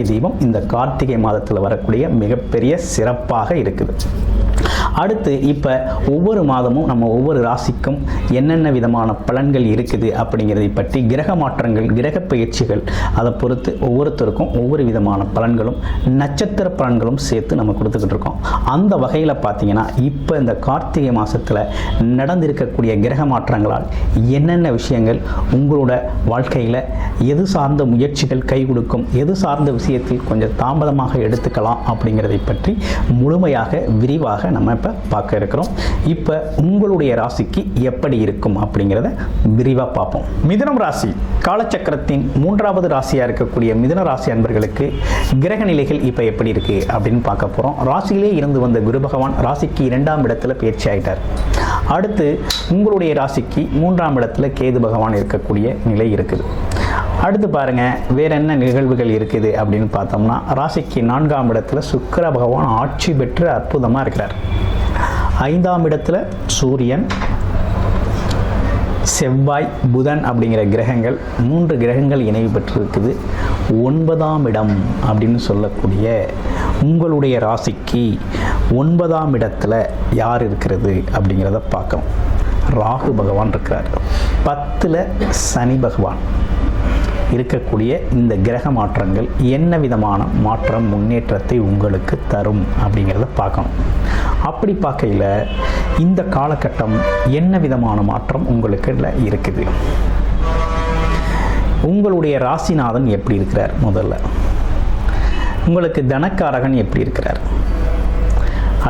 தீபம் இந்த கார்த்திகை மாதத்தில் வரக்கூடிய மிகப்பெரிய சிறப்பாக இருக்குது. அடுத்து இப்போ ஒவ்வொரு மாதமும் நம்ம ஒவ்வொரு ராசிக்கும் என்னென்ன விதமான பலன்கள் இருக்குது அப்படிங்கிறதை பற்றி கிரக மாற்றங்கள் கிரக பயிற்சிகள் அதை பொறுத்து ஒவ்வொருத்தருக்கும் ஒவ்வொரு விதமான பலன்களும் நட்சத்திர பலன்களும் சேர்த்து நம்ம கொடுத்துக்கிட்டு இருக்கோம். அந்த வகையில் பார்த்தீங்கன்னா இப்போ இந்த கார்த்திகை மாதத்தில் நடந்திருக்கக்கூடிய கிரக மாற்றங்களால் என்னென்ன விஷயங்கள் உங்களோட வாழ்க்கையில் எது சார்ந்த முயற்சிகள் கை கொடுக்கும் எது சார்ந்த விஷயத்தில் கொஞ்சம் தாமதமாக எடுத்துக்கலாம் அப்படிங்கிறதை பற்றி முழுமையாக விரிவாக நம்ம இப்போ பார்க்க இருக்கிறோம். இப்போ உங்களுடைய ராசிக்கு எப்படி இருக்கும் அப்படிங்கிறத விரிவாக பார்ப்போம். மிதனம் ராசி காலச்சக்கரத்தின் மூன்றாவது ராசியாக இருக்கக்கூடிய மிதுன ராசி அன்பர்களுக்கு கிரக நிலைகள் இப்போ எப்படி இருக்கு அப்படின்னு பார்க்க போகிறோம் ராசியிலே இருந்து வந்த குரு பகவான் ராசிக்கு இரண்டாம் இடத்துல பயிற்சி ஆயிட்டார். அடுத்து உங்களுடைய ராசிக்கு மூன்றாம் இடத்துல கேது பகவான் இருக்கக்கூடிய நிலை இருக்குது. அடுத்து பாருங்க வேற என்ன நிகழ்வுகள் இருக்குது அப்படின்னு பார்த்தோம்னா ராசிக்கு நான்காம் இடத்துல சுக்கர பகவான் ஆட்சி பெற்று அற்புதமாக இருக்கிறார். ஐந்தாம் இடத்துல சூரியன் செவ்வாய் புதன் அப்படிங்கிற கிரகங்கள் மூன்று கிரகங்கள் இணைவு பெற்றிருக்குது. ஒன்பதாம் இடம் அப்படின்னு சொல்லக்கூடிய உங்களுடைய ராசிக்கு ஒன்பதாம் இடத்துல யார் இருக்கிறது அப்படிங்கிறத பார்க்கணும். ராகு பகவான் இருக்கிறார். பத்தில் சனி பகவான். இருக்கக்கூடிய இந்த கிரக மாற்றங்கள் என்ன விதமான மாற்றம் முன்னேற்றத்தை உங்களுக்கு தரும் அப்படிங்கிறத பார்க்கணும். அப்படி பார்க்கையில் இந்த காலகட்டம் என்ன விதமான மாற்றம் உங்களுக்கு இருக்குது? உங்களுடைய ராசிநாதன் எப்படி இருக்கிறார் முதல்ல? உங்களுக்கு தனக்காரகன் எப்படி இருக்கிறார்?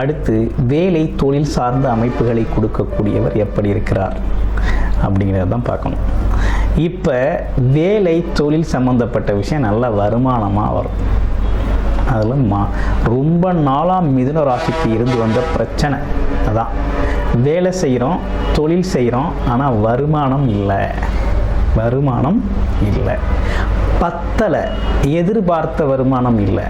அடுத்து வேலை தொழில் சார்ந்த அமைப்புகளை கொடுக்கக்கூடியவர் எப்படி இருக்கிறார்? அப்படிங்கிறத தான் பார்க்கணும். இப்போ வேலை தொழில் சம்மந்தப்பட்ட விஷயம் நல்ல வருமானமாக வரும். அதில் மா ரொம்ப நாளாக மிதுன ராசிக்கு இருந்து வந்த பிரச்சனை. அதான். வேலை செய்கிறோம் தொழில் செய்கிறோம் ஆனால் வருமானம் இல்லை. வருமானம் இல்லை. பத்தலை எதிர்பார்த்த வருமானம் இல்லை.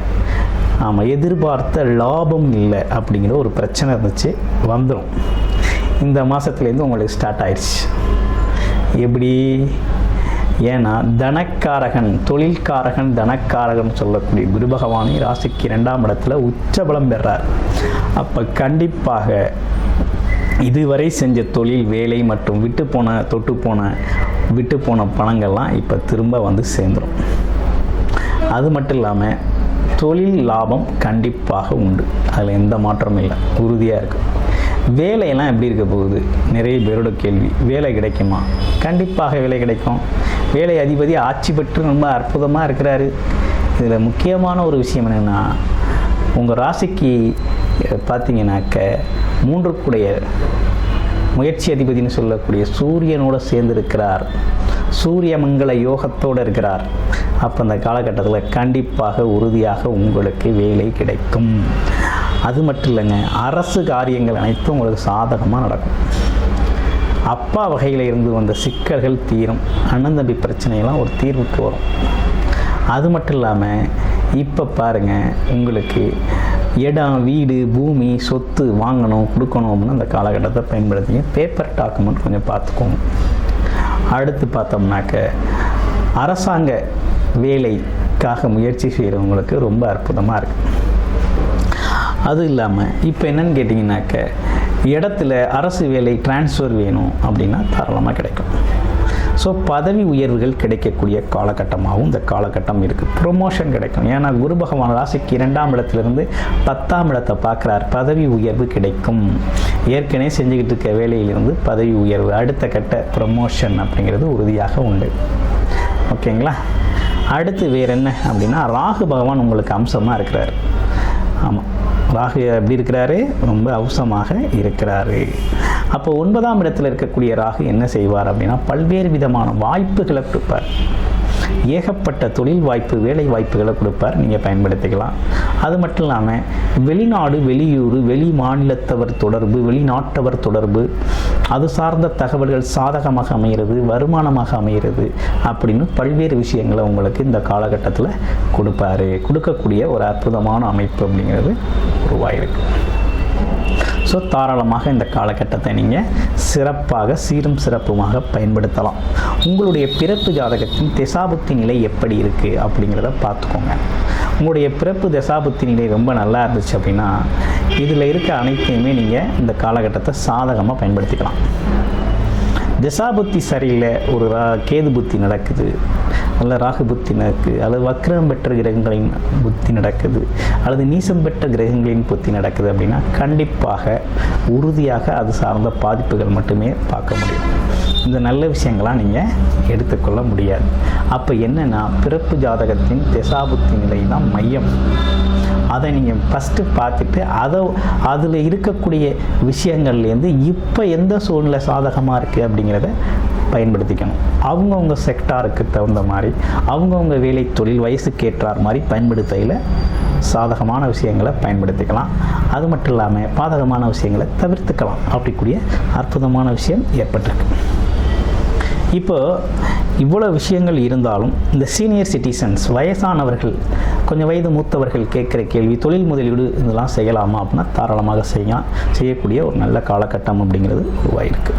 ஆமாம் எதிர்பார்த்த லாபம் இல்லை அப்படிங்கிற ஒரு பிரச்சனை இருந்துச்சு வந்துடும் இந்த மாதத்துலேருந்து உங்களுக்கு ஸ்டார்ட் ஆயிடுச்சு எப்படி? ஏன்னா தனக்காரகன் தொழில்காரகன் தனக்காரகன் சொல்லக்கூடிய குரு பகவானை ராசிக்கு இரண்டாம் இடத்துல உச்சபலம் பெறார். அப்போ கண்டிப்பாக இதுவரை செஞ்ச தொழில் வேலை மற்றும் விட்டு போன தொட்டு போன விட்டு போன பணங்கள்லாம் இப்போ திரும்ப வந்து சேர்ந்துடும் அது மட்டும் இல்லாமல் தொழில் லாபம் கண்டிப்பாக உண்டு. அதில் எந்த மாற்றமும் இல்லை. உறுதியாக இருக்குது வேலையெல்லாம் எப்படி இருக்க போகுது? நிறைய பேரோட கேள்வி. வேலை கிடைக்குமா? கண்டிப்பாக வேலை கிடைக்கும். வேலை அதிபதி ஆட்சி பெற்று ரொம்ப அற்புதமாக இருக்கிறாரு. இதில் முக்கியமான ஒரு விஷயம் என்னென்னா உங்கள் ராசிக்கு பார்த்தீங்கன்னாக்க மூன்றுக்குடைய முயற்சி அதிபதினு சொல்லக்கூடிய சூரியனோட சேர்ந்திருக்கிறார். சூரிய மங்கள யோகத்தோடு இருக்கிறார். அப்போ அந்த காலகட்டத்தில் கண்டிப்பாக உறுதியாக உங்களுக்கு வேலை கிடைக்கும். அது மட்டும் இல்லைங்க அரசு காரியங்கள் அனைத்தும் உங்களுக்கு சாதகமாக நடக்கும். அப்பா வகையில் இருந்து வந்த சிக்கல்கள் தீரும். அண்ணன் தம்பி பிரச்சனையெல்லாம் ஒரு தீர்வுக்கு வரும். அது மட்டும் இல்லாமல் இப்போ பாருங்கள் உங்களுக்கு இடம் வீடு பூமி சொத்து வாங்கணும் கொடுக்கணும் அப்படின்னு அந்த காலகட்டத்தை பயன்படுத்திங்க பேப்பர் டாக்குமெண்ட் கொஞ்சம் பார்த்துக்கோங்க. அடுத்து பார்த்தோம்னாக்க அரசாங்க வேலைக்காக முயற்சி செய்கிறவங்களுக்கு ரொம்ப அற்புதமாக இருக்குது அது இல்லாமல் இப்போ என்னன்னு கேட்டிங்கனாக்க இடத்துல அரசு வேலை டிரான்ஸ்ஃபர் வேணும் அப்படின்னா தாராளமாக கிடைக்கும். ஸோ பதவி உயர்வுகள் கிடைக்கக்கூடிய காலகட்டமாகவும் இந்த காலகட்டம் இருக்குது ப்ரொமோஷன் கிடைக்கும். ஏன்னா குரு பகவான் ராசிக்கு இரண்டாம் இடத்துலேருந்து பத்தாம் இடத்தை பார்க்குறார். பதவி உயர்வு கிடைக்கும். ஏற்கனவே செஞ்சுக்கிட்டு இருக்க வேலையிலிருந்து பதவி உயர்வு அடுத்த கட்ட ப்ரொமோஷன் அப்படிங்கிறது உறுதியாக உண்டு. ஓகேங்களா? அடுத்து வேறு என்ன அப்படின்னா ராகு பகவான் உங்களுக்கு அம்சமாக இருக்கிறார். ஆமாம் ராகு எப்படி இருக்கிறாரு? ரொம்ப அவசமாக இருக்கிறாரு. அப்போ ஒன்பதாம் இடத்துல இருக்கக்கூடிய ராகு என்ன செய்வார் அப்படின்னா பல்வேறு விதமான வாய்ப்புகளை கொடுப்பார். ஏகப்பட்ட தொழில் வாய்ப்பு வேலை வாய்ப்புகளை கொடுப்பார். நீங்கள் பயன்படுத்திக்கலாம். அது மட்டும் இல்லாமல் வெளிநாடு வெளியூர் வெளி மாநிலத்தவர் தொடர்பு வெளிநாட்டவர் தொடர்பு அது சார்ந்த தகவல்கள் சாதகமாக அமைகிறது வருமானமாக அமைகிறது அப்படின்னு பல்வேறு விஷயங்களை உங்களுக்கு இந்த காலகட்டத்தில் கொடுப்பாரு. கொடுக்கக்கூடிய ஒரு அற்புதமான அமைப்பு அப்படிங்கிறது உருவாயிருக்கு. ஸோ தாராளமாக இந்த காலகட்டத்தை நீங்கள் சிறப்பாக சீரும் சிறப்புமாக பயன்படுத்தலாம். உங்களுடைய பிறப்பு ஜாதகத்தின் திசாபுத்தி நிலை எப்படி இருக்குது அப்படிங்கிறத பார்த்துக்கோங்க. உங்களுடைய பிறப்பு தசாபுத்தி நிலை ரொம்ப நல்லா இருந்துச்சு அப்படின்னா இதில் இருக்க அனைத்தையுமே நீங்கள் இந்த காலகட்டத்தை சாதகமாக பயன்படுத்திக்கலாம். திசாபுத்தி சரியில்லை ஒரு கேது புத்தி நடக்குது. அல்ல ராகு புத்தி நடக்குது அல்லது வக்ரம் பெற்ற கிரகங்களின் புத்தி நடக்குது. அல்லது நீசம் பெற்ற கிரகங்களின் புத்தி நடக்குது அப்படின்னா கண்டிப்பாக உறுதியாக அது சார்ந்த பாதிப்புகள் மட்டுமே பார்க்க முடியும். இந்த நல்ல விஷயங்களாம் நீங்கள் எடுத்துக்கொள்ள முடியாது. அப்போ என்னென்னா பிறப்பு ஜாதகத்தின் திசாபுத்தி நிலை தான் மையம். அதை நீங்கள் ஃபஸ்ட்டு பார்த்துட்டு அதை அதில் இருக்கக்கூடிய விஷயங்கள்லேருந்து இப்போ எந்த சூழ்நிலை சாதகமாக இருக்குது அப்படிங்கிறத பயன்படுத்திக்கணும். அவங்கவுங்க செக்டாருக்கு தகுந்த மாதிரி அவங்கவுங்க வேலை தொழில் வயசுக்கேற்றார் மாதிரி பயன்படுத்தையில் சாதகமான விஷயங்களை பயன்படுத்திக்கலாம். அது மட்டும் இல்லாமல் பாதகமான விஷயங்களை தவிர்த்துக்கலாம். அப்படிக்கூடிய அற்புதமான விஷயம் ஏற்பட்டிருக்கு. இப்போ இவ்வளோ விஷயங்கள் இருந்தாலும் இந்த சீனியர் சிட்டிசன்ஸ் வயசானவர்கள் கொஞ்சம் வயது மூத்தவர்கள் கேட்குற கேள்வி தொழில் முதலீடு இதெல்லாம் செய்யலாமா அப்படின்னா தாராளமாக செய்யலாம் செய்யக்கூடிய ஒரு நல்ல காலகட்டம் அப்படிங்கிறது உருவாயிருக்கு.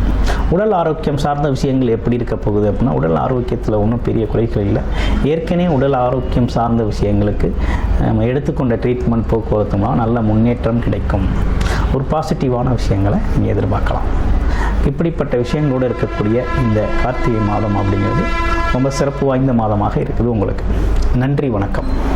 உடல் ஆரோக்கியம் சார்ந்த விஷயங்கள் எப்படி இருக்க போகுது அப்படின்னா உடல் ஆரோக்கியத்தில் ஒன்றும் பெரிய குறைகள் இல்லை. ஏற்கனவே உடல் ஆரோக்கியம் சார்ந்த விஷயங்களுக்கு நம்ம எடுத்துக்கொண்ட ட்ரீட்மெண்ட் போக்குவரத்து மூலம் நல்ல முன்னேற்றம் கிடைக்கும். ஒரு பாசிட்டிவான விஷயங்களை நீங்கள் எதிர்பார்க்கலாம். இப்படிப்பட்ட விஷயங்களோடு இருக்கக்கூடிய இந்த கார்த்திகை மாதம் அப்படிங்கிறது ரொம்ப சிறப்பு வாய்ந்த மாதமாக இருக்குது உங்களுக்கு. நன்றி வணக்கம்.